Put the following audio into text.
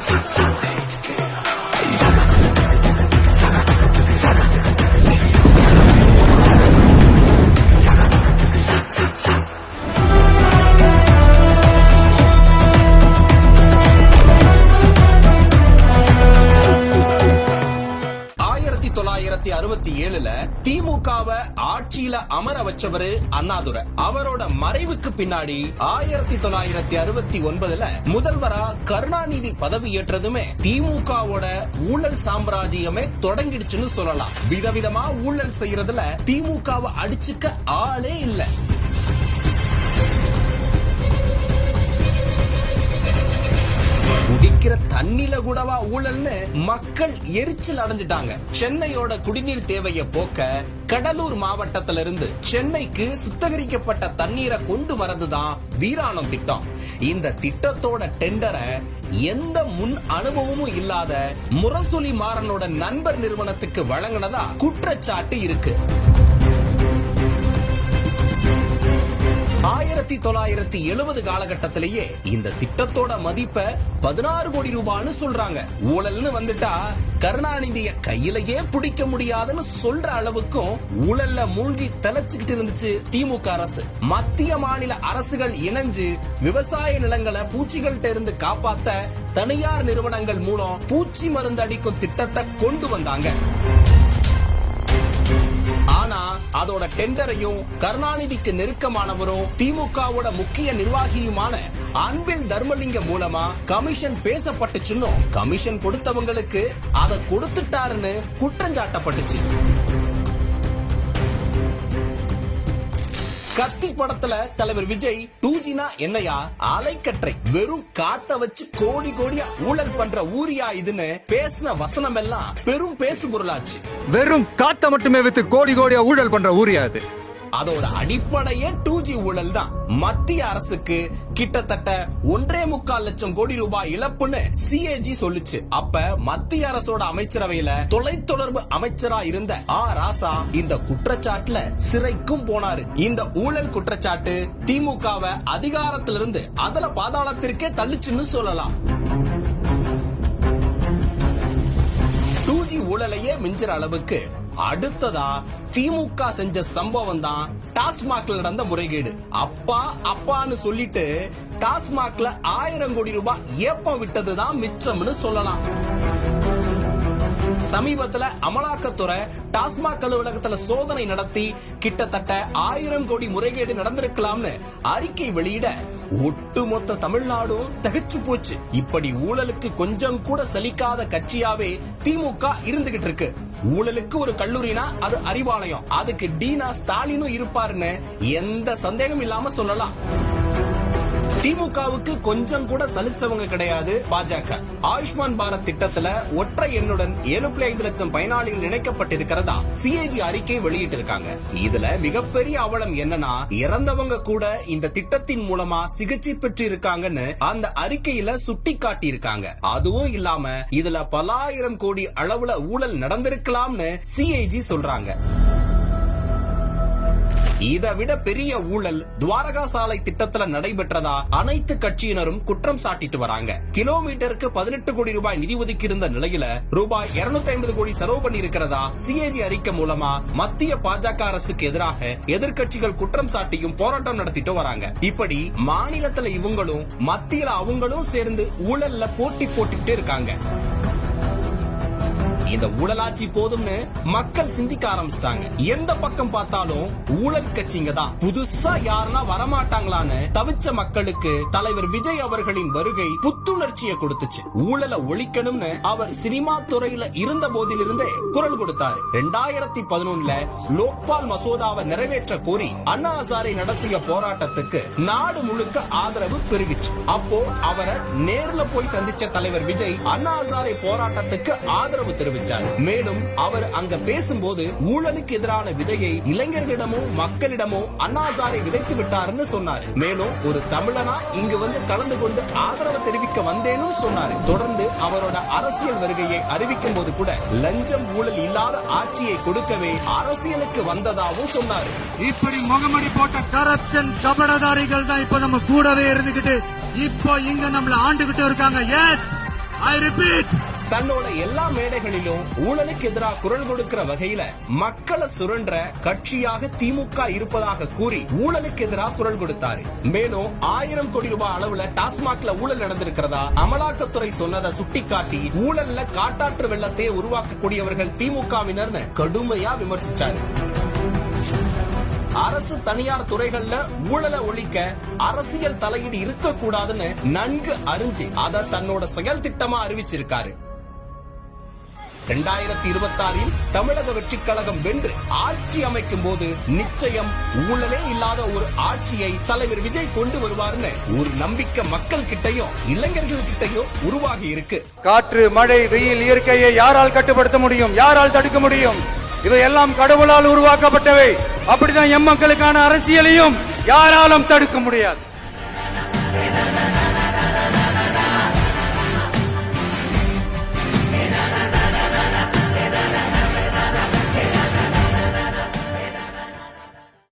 fix, fix. ஆட்சியில அமர வச்சவரு அண்ணாதுரை. அவரோட மறைவுக்கு பின்னாடி ஆயிரத்தி தொள்ளாயிரத்தி அறுபத்தி ஒன்பதுல முதல்வரா கருணாநிதி பதவி ஏற்றதுமே திமுகவோட ஊழல் சாம்ராஜ்யமே தொடங்கிடுச்சுன்னு சொல்லலாம். விதவிதமா ஊழல் செய்யறதுல திமுகவை அடிச்சுக்க ஆளே இல்ல. குடிக்கிற தண்ணில கூடவா ஊழல்னு மக்கள் எரிச்சல் அடைஞ்சிட்டாங்க. சென்னையோட குடிநீர் தேவையை போக்க கடலூர் மாவட்டத்தில இருந்து சென்னைக்கு சுத்தகரிக்கப்பட்ட தண்ணீரை கொண்டு வரதுதான் வீராணம் திட்டம். இந்த திட்டத்தோட டெண்டரை எந்த முன் அனுபவமும் இல்லாத முரசொலி மாறனோட நண்பர் நிறுவனத்துக்கு வழங்கினதா குற்றச்சாட்டு இருக்கு. ஆயிரத்தி தொள்ளாயிரத்தி எழுபது காலகட்டத்திலேயே இந்த திட்டத்தோட மதிப்ப பதினாறு கோடி ரூபான்னு சொல்றாங்க. ஊழல்னு வந்துட்டா கருணாநிதிய கையிலேயே பிடிக்க முடியாதுன்னு சொல்ற அளவுக்கும் ஊழல்ல மூழ்கி தலைச்சுக்கிட்டு இருந்துச்சு திமுக அரசு. மத்திய மாநில அரசுகள் இணைஞ்சு விவசாய நிலங்களை பூச்சிகள்கிட்ட இருந்து காப்பாத்த தனியார் நிறுவனங்கள் மூலம் பூச்சி மருந்து அடிக்கும் திட்டத்தை கொண்டு வந்தாங்க. ஆனா அதோட டெண்டரையும் கருணாநிதிக்கு நெருக்கமானவரும் திமுகவோட முக்கிய நிர்வாகியுமான அன்பில் தர்மலிங்க மூலமா கமிஷன் பேசப்பட்டுச்சுன்னும் கமிஷன் கொடுத்தவங்களுக்கு அதை கொடுத்துட்டாருன்னு குற்றஞ்சாட்டப்பட்டுச்சு கத்தி படத்துல தலைவர் விஜய் டூஜினா என்னையா? அலைக்கற்றை. வெறும் காத்த வச்சு கோடி கோடியா ஊழல் பண்ற ஊரியா இதுன்னு பேசின வசனம் எல்லாம் பெரும் பேசு பொருளாச்சு வெறும் காத்த மட்டுமே வித்து கோடி கோடியா ஊழல் பண்ற ஊரியா இது? அதோட அடிப்படையே டூ ஜி ஊழல் தான் மத்திய அரசுக்கு கிட்டத்தட்ட ஒன்றே முக்கால் லட்சம் கோடி ரூபாய் இழப்புன்னு சிஏஜி சொல்லுச்சு. அப்ப மத்திய அரசோட அமைச்சரவையில தொலைத்தொடர்பு அமைச்சரா இருந்த ஆ ராசா இந்த குற்றச்சாட்டுல சிறைக்கும் போனாரு. இந்த ஊழல் குற்றச்சாட்டு திமுகவை அதிகாரத்திலிருந்து அதல பாதாளத்திற்கே தள்ளுச்சுன்னு சொல்லலாம். ஊழலையே மிஞ்சுற அளவுக்கு அடுத்ததா திமுக செஞ்ச சம்பவம் தான் டாஸ்மாக்ல நடந்த முறைகேடு. அப்பா அப்பான்னு சொல்லிட்டு டாஸ்மாக்ல ஆயிரம் கோடி ரூபாய் ஏப்பம் விட்டதுதான் மிச்சம்னு சொல்லலாம். சமீபத்துல அமலாக்கத்துறை டாஸ்மாக் அலுவலகத்துல சோதனை நடத்தி கிட்டத்தட்ட ஆயிரம் கோடி முறைகேடு நடந்திருக்கலாம்னு அறிக்கை வெளியிட ஒட்டுமொத்த தமிழ்நாடும் தகச்சு போச்சு. இப்படி ஊழலுக்கு கொஞ்சம் கூட சலிக்காத கட்சியாவே திமுக இருந்துகிட்டு இருக்கு. ஊழலுக்கு ஒரு கல்லூரினா அது அறிவாலயம். அதுக்கு டீனா ஸ்டாலினும் இருப்பாருன்னு எந்த சந்தேகம் இல்லாம சொல்லலாம். திமுகவுக்கு கொஞ்சம் கூட சலிச்சவங்க கிடையாது பாஜக. ஆயுஷ்மான் பாரத் திட்டத்துல ஒற்றை எண்ணுடன் ஏழு புள்ளி ஐந்து லட்சம் பயனாளிகள் இணைக்கப்பட்டிருக்கிறதா சிஏஜி அறிக்கை வெளியிட்டிருக்காங்க. இதுல மிகப்பெரிய அவலம் என்னன்னா இறந்தவங்க கூட இந்த திட்டத்தின் மூலமா சிகிச்சை பெற்று இருக்காங்கன்னு அந்த அறிக்கையில சுட்டி காட்டியிருக்காங்க அதுவும் இல்லாம இதுல பலாயிரம் கோடி அளவுல ஊழல் நடந்திருக்கலாம்னு சிஐஜி சொல்றாங்க. இதை விட பெரிய ஊழல் துவாரகா சாலை திட்டத்துல நடைபெற்றதா அனைத்து கட்சியினரும் குற்றம் சாட்டிட்டு வராங்க. கிலோமீட்டருக்கு பதினெட்டு கோடி ரூபாய் நிதி ஒதுக்கி இருந்த நிலையில ரூபாய் இருநூத்தி ஐம்பது கோடி செலவு பண்ணி இருக்கிறதா சிஏஜி அறிக்கை மூலமா மத்திய பாஜக அரசுக்கு எதிராக எதிர்க்கட்சிகள் குற்றம் சாட்டியும் போராட்டம் நடத்திட்டு வராங்க. இப்படி மாநிலத்துல இவங்களும் மத்தியில அவங்களும் சேர்ந்து ஊழல்ல போட்டி போட்டுக்கிட்டு இருக்காங்க. இந்த ஊழலாட்சி போதும்னு மக்கள் சிந்திக்க ஆரம்பிச்சிட்டாங்க. எந்த பக்கம் பார்த்தாலும் ஊழல் கட்சிங்க தான். புதுசா யாருன்னா வரமாட்டாங்களான்னு தவிச்ச மக்களுக்கு தலைவர் விஜய் அவர்களின் வருகை புத்துணர்ச்சியை கொடுத்துச்சு. ஊழலை ஒழிக்கணும்னு அவர் சினிமா துறையில இருந்த போதிலிருந்தே குரல் கொடுத்தாரு. ரெண்டாயிரத்தி பதினொன்னுல லோக்பால் மசோதாவை நிறைவேற்ற கோரி அண்ணா ஹசாரே நடத்திய போராட்டத்துக்கு நாடு முழுக்க ஆதரவு பெருகிச்சு. அப்போ அவரை நேர்ல போய் சந்திச்ச தலைவர் விஜய் அண்ணா ஹசாரே போராட்டத்துக்கு ஆதரவு தெரிவிச்சார் மேலும் அவர் அங்க பேசும்போது ஊழலுக்கு எதிரான விதையை இளைஞர்களிடமோ மக்களிடமோ அண்ணாசாரை விதைத்து விட்டாருன்னு சொன்னாரு. மேலும் ஒரு தமிழனா இங்கு வந்து கலந்து கொண்டு ஆதரவு தெரிவிக்க வந்தேனும் சொன்னாரு. தொடர்ந்து அவரோட அரசியல் வருகையை அறிவிக்கும் போது கூட லஞ்சம் ஊழல் இல்லாத ஆட்சியை கொடுக்கவே அரசியலுக்கு வந்ததாகவும் சொன்னாரு. இப்படி முகமடி போட்ட கரப்ஷன் கபடதாரிகள் தான் இப்ப நம்ம கூடவே இருந்துகிட்டு இப்போ இங்க நம்மள ஆண்டுகிட்டு இருக்காங்க. எஸ் ஐ repeat, தன்னோட எல்லா மேடைகளிலும் ஊழலுக்கு எதிராக குரல் கொடுக்கிற வகையில மக்களை சுரண்ட கட்சியாக திமுக இருப்பதாக கூறி ஊழலுக்கு எதிராக குரல் கொடுத்தாரு. மேலும் ஆயிரம் கோடி ரூபாய் அளவுல டாஸ்மாக்ல ஊழல் நடந்திருக்கிறதா அமலாக்கத்துறை சொன்னதை சுட்டிக்காட்டி ஊழல்ல காட்டாற்று வெள்ளத்தை உருவாக்கக்கூடியவர்கள் திமுகவினர்னு கடுமையா விமர்சிச்சாரு. அரசு தனியார் துறைகள்ல ஊழலை ஒழிக்க அரசியல் தலையீடு இருக்கக்கூடாதுன்னு நன்கு அறிஞ்சு அதை தன்னோட செயல் திட்டமா அறிவிச்சிருக்காரு. இரண்டாயிரத்தி இருபத்தி ஆறில் தமிழக வெற்றி கழகம் வென்று ஆட்சி அமைக்கும் போது நிச்சயம் ஊழலே இல்லாத ஒரு ஆட்சியை தலைவர் விஜய் கொண்டு வருவார்னு ஒரு நம்பிக்கை மக்கள் கிட்டையும் இளைஞர்கள் கிட்டையும் உருவாகி இருக்கு. காற்று மழை வெயில் இயற்கையை யாரால் கட்டுப்படுத்த முடியும்? யாரால் தடுக்க முடியும்? இவையெல்லாம் கடவுளால் உருவாக்கப்பட்டவை. அப்படிதான் எம்மக்களுக்கான அரசியலையும் யாராலும் தடுக்க முடியாது.